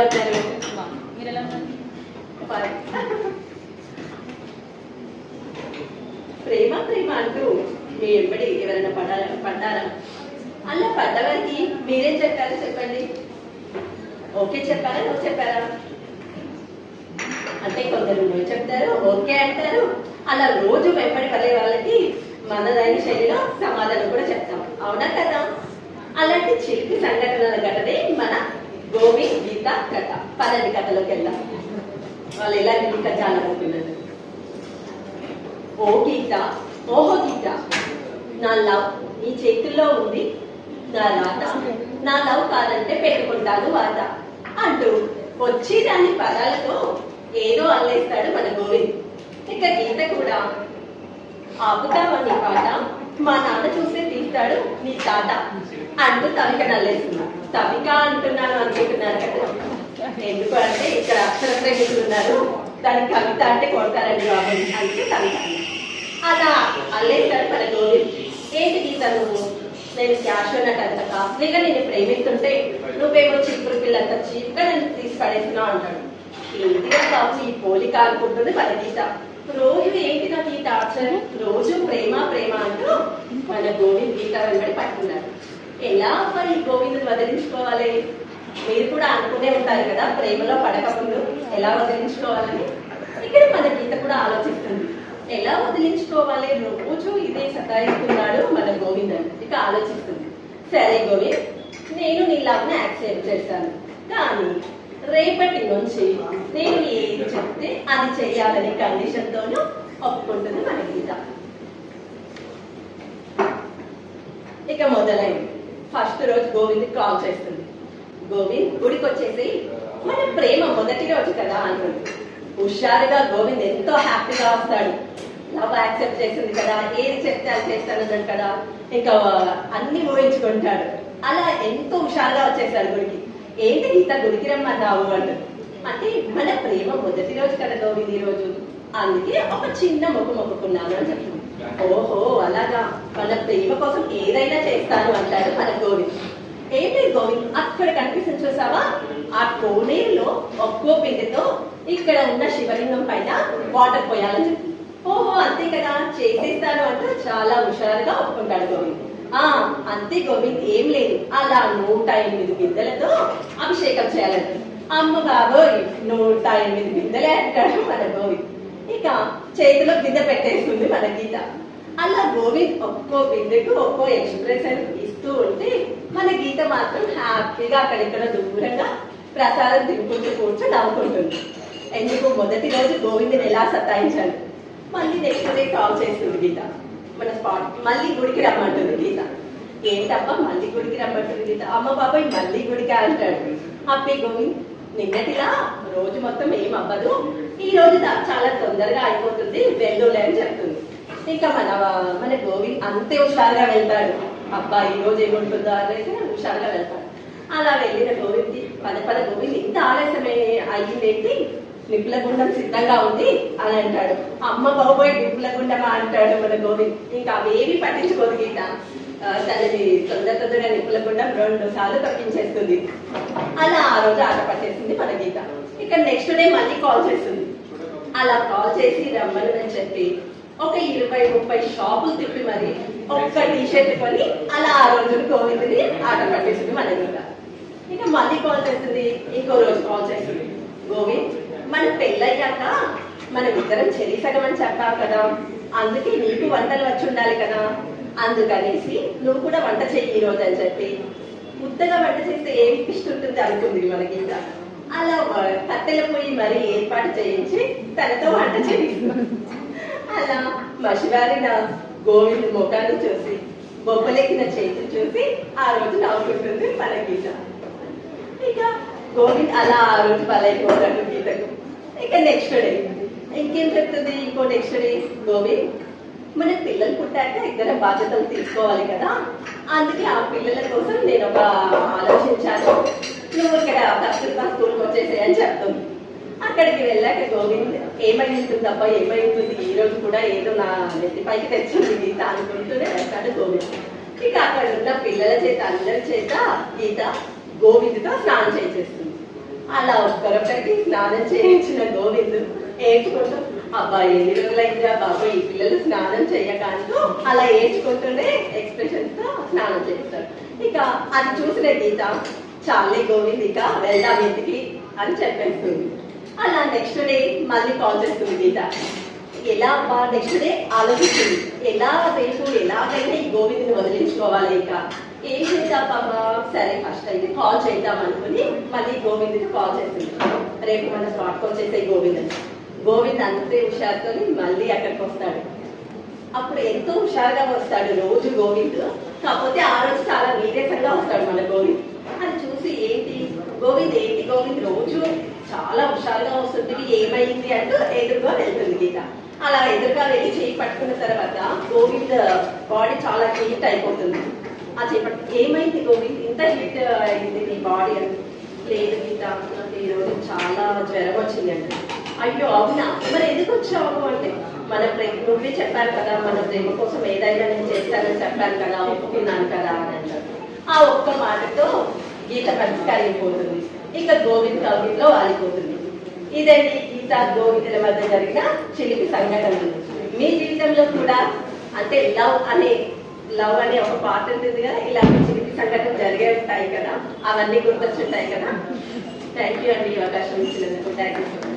మీరు ఎలా ప్రేమ ప్రేమ అంటూ మీ ఎంబడి ఎవరైనా పడారా పడ్డారా? అలా పడ్డవారికి మీరేం చెప్పారు చెప్పండి? ఓకే చెప్పారా? నువ్వు చెప్పారా? అంటే కొందరు నువ్వు చెప్తారు ఓకే అంటారు. అలా రోజు వెంబడి పడే వాళ్ళకి మనదైన శైలిలో సమాధానం కూడా చెప్తాం. అవునా కదా? అలాంటి చిలిపి సంఘటనల ఘటనే మన గోవి గీత కథ. పన్నెండు కథలోకి వెళ్దాం వాళ్ళు ఎలా గీత చాలనుకున్నారు ఓ గీత ఓహో గీత. నా లవ్ నీ చేతుల్లో ఉంది. నా రాత నా లవ్ కాదంటే పెట్టుకుంటాను వాత అంటూ వచ్చి దాని పదాలతో ఏదో అల్లేస్తాడు మన గోవింద్. ఇక గీత కూడా ఆపుతామని పాట? మా నాన్న చూసే తీస్తాడు నీ తాత. అంటూ తవిక నల్లేస్తున్నా తవిక అంటున్నాను అనుకుంటున్నారు కదా. ఎందుకు అంటే ఇక్కడ అక్షర ప్రేమికులు ఉన్నారు. దానికి కవిత అంటే కొడతారండి బాబు అంటే తవిక అలా అల్లేస్తాడు మన గోవింద్. ఏంటి గీత నువ్వు నేను క్యాష్ ఉన్నట్టు అంత కాస్ట్లీగా నేను ప్రేమిస్తుంటే నువ్వేమో చిక్కుడు పిల్లంత చీప్గా నేను తీసి పడేస్తున్నావు అంటాడు. ఏంటిగా ఈ పోలిక అనుకుంటుంది మన గీత రోజు ఏంటి నా ఈ టార్చర్ రోజు ప్రేమ ప్రేమ అంటూ మన గోవింద్ గీత వెంబడి పట్టుకున్నారు. ఎలా మరి గోవిందుని వదిలించుకోవాలి? మీరు కూడా అనుకునే ఉంటారు కదా ప్రేమలో పడకముందు ఎలా వదిలించుకోవాలని. ఇక్కడ మన గీత కూడా ఆలోచిస్తుంది. ఎలా వదిలించుకోవాలి? రోజు ఇదే సతాయిస్తున్నాడు మన గోవింద్ అని. ఇక ఆలోచిస్తుంది. సరే గోవింద్ నేను నీ లవ్ని యాక్సెప్ట్ చేస్తాను కానీ రేపటి నుంచి నేను చెప్తే అది చెయ్యాలనే కండిషన్ తోనూ ఒప్పుకుంటుంది మన గీత. ఇక మొదలైంది ఫస్ట్ రోజు గోవింద్ కాల్ చేస్తుంది. గోవింద్ గుడికి వచ్చేసి మన ప్రేమ మొదటి రోజు కదా అంటుంది. హుషారుగా గోవింద్ ఎంతో హ్యాపీగా వస్తాడు. లవ్ యాక్సెప్ట్ చేసింది కదా ఏది చెప్తే అది చేస్తాను కదా ఇంకా అన్ని ఊహించుకుంటాడు. అలా ఎంతో హుషారుగా వచ్చేసాడు గుడికి. ఏంటి గీత గుడికి రమ్మన్నావు అంటుంది. అంటే మన ప్రేమ మొదటి రోజు కదా గోవింద్ ఈ రోజు? అందుకే ఒక చిన్న మొక్కు మొక్కుకున్నాను అని చెప్తుంది ఓహో అలాగా. మన ప్రేమ కోసం ఏదైనా చేస్తాను అంటాడు మన గోవింద్ ఏంటి గోవింద్ అక్కడ కనిపిస్తుంది చూసావా? ఆ కోనేరులో ఒక్కో పిండితో ఇక్కడ ఉన్న శివలింగం పైన వాటర్ పోయాలని చెప్తుంది ఓహో అంతే కదా. చేసేస్తాను అంటూ చాలా హుషారుగా ఒప్పుకుంటాడు గోవింద్ ఆ అంతే గోవింద్ ఏం లేదు. అలా నూట ఎనిమిది బిందెలతో అభిషేకం చేయాలంటే అమ్మ బాబోయ్ నూట ఎనిమిది బిందెలే అంటాడు మన గోవింద్ ఇక చేతిలో బిందె పెట్టేస్తుంది మన గీత. అలా గోవింద్ ఒక్కో బిందెకు ఒక్కో ఎక్స్ప్రెషన్ ఇస్తూ ఉంటే మన గీత మాత్రం హ్యాపీగా అక్కడిక్కడ దూరంగా ప్రసాదం తినుకుంటూ కూర్చొని నవ్వుకుంటుంది. ఎందుకు? మొదటి రోజు గోవిందుని ఎలా సతాయించాలి? మళ్ళీ నెక్స్ట్ డే కాల్ చేస్తుంది గీత. మన స్పాట్ మళ్ళీ గుడికి రమ్మంటుంది గీత. ఏంటబ్బా మళ్ళీ గుడికి రమ్మంటుంది గీత? అమ్మ బాబాయ్ మళ్ళీ గుడికి అంటాడు. అప్పే గోవింద్ నిన్నటిలా రోజు మొత్తం ఏం అవ్వదు. ఈ రోజు చాలా తొందరగా అయిపోతుంది. వెళ్ళులే అని చెప్తుంది. ఇంకా మన మన గోవింద్ అంతే హుషారుగా వెళ్తాడు. అబ్బా ఈ రోజు ఏముంటుందో అనేది హుషారుగా వెళ్తాడు. అలా వెళ్ళిన గోవింద్ పద పద గోవింద్ ఇంత ఆలస్యమే అయ్యిందేంటి? నిప్పుల గుండం సిద్ధంగా ఉంది అని అంటాడు. అమ్మ బాబోయ్ నిప్పుల గుండమా అంటాడు మన గోవింద్. ఇంకా అవేవి పట్టించుకోదు గీత. తనది తనని తొందర తొందరగా నిప్పుల గుండం రెండు సార్లు తప్పించేస్తుంది. అలా ఆ రోజు ఆట పట్టేసింది మన గీత. ఇక్కడ నెక్స్ట్ డే మళ్ళీ కాల్ చేస్తుంది. అలా కాల్ చేసి రమ్మని అని చెప్పి ఒక ఇరవై ముప్పై షాపులు తిప్పి మరి ఒక్క టీ షర్ట్ కొని అలా ఆ రోజు గోవిందుని ఆట పట్టేసింది మన గీత. ఇక మళ్ళీ కాల్ చేస్తుంది ఇంకో రోజు కాల్ చేస్తుంది. గోవింద్ మన పెళ్ళయ్యాక మనం ఇద్దరం చెల్లి సగం అని చెప్పావు కదా. అందుకే నీకు వంటలు వచ్చి ఉండాలి కదా. అందుకనేసి నువ్వు కూడా వంట చెయ్యి ఈరోజు అని చెప్పి ముద్దగా వంట చేస్తే ఏం ఇష్టం ఉంటుంది అనుకుంది మన అలా వ- కట్టెల పొయ్యి మరి ఏర్పాటు చేయించి తనతో వంట చేయిస్తుంది అలా మసివారిన గోవింద్ ముఖాన్ని చూసి బొబ్బలెక్కిన చేతులు చూసి ఆ రోజు నవ్వుకుంటుంది మన గీత. ఇక గోవింద్ అలా ఆ రోజు బలైపోతాడు గీతకు. ఇక నెక్స్ట్ డే ఇంకేం చెప్తుంది ఇంకో నెక్స్ట్ డే గోవింద్? మన పిల్లలు పుట్టాక ఇద్దరు బాధ్యతలు తీసుకోవాలి కదా. అందుకే ఆ పిల్లల కోసం నేను ఒక ఆలోచించాను. నువ్వు ఇక్కడ కస్తూర్బా స్కూల్కి వచ్చేసేయని అని చెప్తుంది అక్కడికి వెళ్ళాక గోవింద్ ఏమై ఉంటుందబ్బా ఏమై ఉంటుంది ఈ రోజు కూడా ఏదో నా నెత్తి పైకి తెచ్చింది గీత అనుకుంటూనే వెళ్తాడు గోవింద్. ఇక అక్కడ ఉన్న పిల్లల చేత అందరి చేత గీత గోవింద్తో స్నానం చేసేస్తుంది. అలా ఒక్కరొక్కరికి స్నానం చేయించిన గోవింద్ ఏడ్చుకుంటూ అబ్బా ఎన్ని రోజులైందిరా బాబు ఈ పిల్లలు స్నానం చేయక అంటూ అలా ఏడ్చుకుంటూనే ఎక్స్ప్రెషన్స్తో స్నానం చేస్తారు ఇక అది చూసిన గీత చాలే గోవింద్ ఇక వెళ్దాం ఇంటికి అని చెప్పేస్తుంది అలా నెక్స్ట్ డే మళ్ళీ కాల్ చేస్తుంది గీత ఎలా అబ్బా నెక్స్ట్ డే ఆలోచిస్తుంది ఎలా రేపు ఎలాగైనా ఈ గోవింద్ని వదిలించుకోవాలి ఇక ఏం చేద్దాం బాబా సరే ఫస్ట్ అయితే కాల్ చేద్దాం అనుకుని మళ్ళీ గోవింద్కి కాల్ చేసింది రేపు మన స్పాట్కి వచ్చేసే చేస్తే గోవిందని గోవింద్ అంతే హుషారుతో మళ్ళీ అక్కడికి వస్తాడు. అప్పుడు ఎంతో హుషారుగా వస్తాడు రోజు గోవింద్. కాకపోతే ఆ రోజు చాలా నీరసంగా వస్తాడు మన గోవింద్. అది చూసి ఏంటి? గోవింద్ ఏంటి గోవింద్? రోజు చాలా హుషారుగా వస్తుంది. ఏమైంది అంటూ ఎదురుగా వెళ్తుంది గీత. అలా ఎదురుగా వెళ్ళి చేయి పట్టుకున్న తర్వాత గోవింద్ బాడీ చాలా హీట్ అయిపోతుంది. ఆ చేయి పట్టు ఏమైంది గోవింద్? ఇంత హీట్ అయింది నీ బాడీ అని లేదు గీత నాకు ఈ రోజు చాలా జ్వరం వచ్చింది అంటే అయ్యో అవునా? మరి ఎందుకు వచ్చావు అంటే? మన ప్రేమ నువ్వే చెప్పారు కదా మన ప్రేమ కోసం ఏదైనా నేను చేస్తానని చెప్పాను కదా ఒప్పుకున్నాను కదా అని అంటారు. ఆ ఒక్క మాటతో గీత పరిష్కరిపోతుంది ఇక గోవింద్ కవిలో వాలిపోతుంది ఇదండి గీత గోవిందుల మధ్య జరిగిన చిలిపి సంఘటనలు. మీ జీవితంలో కూడా అంటే లవ్ అనే లవ్ అనే ఒక పాట ఉంటుంది కదా ఇలాంటి చిలిపి సంఘటనలు జరిగే ఉంటాయి కదా అవన్నీ గుర్తొచ్చుంటాయి కదా. థ్యాంక్ యూ అండి ఈ అవకాశం ఇచ్చినందుకు. Thank you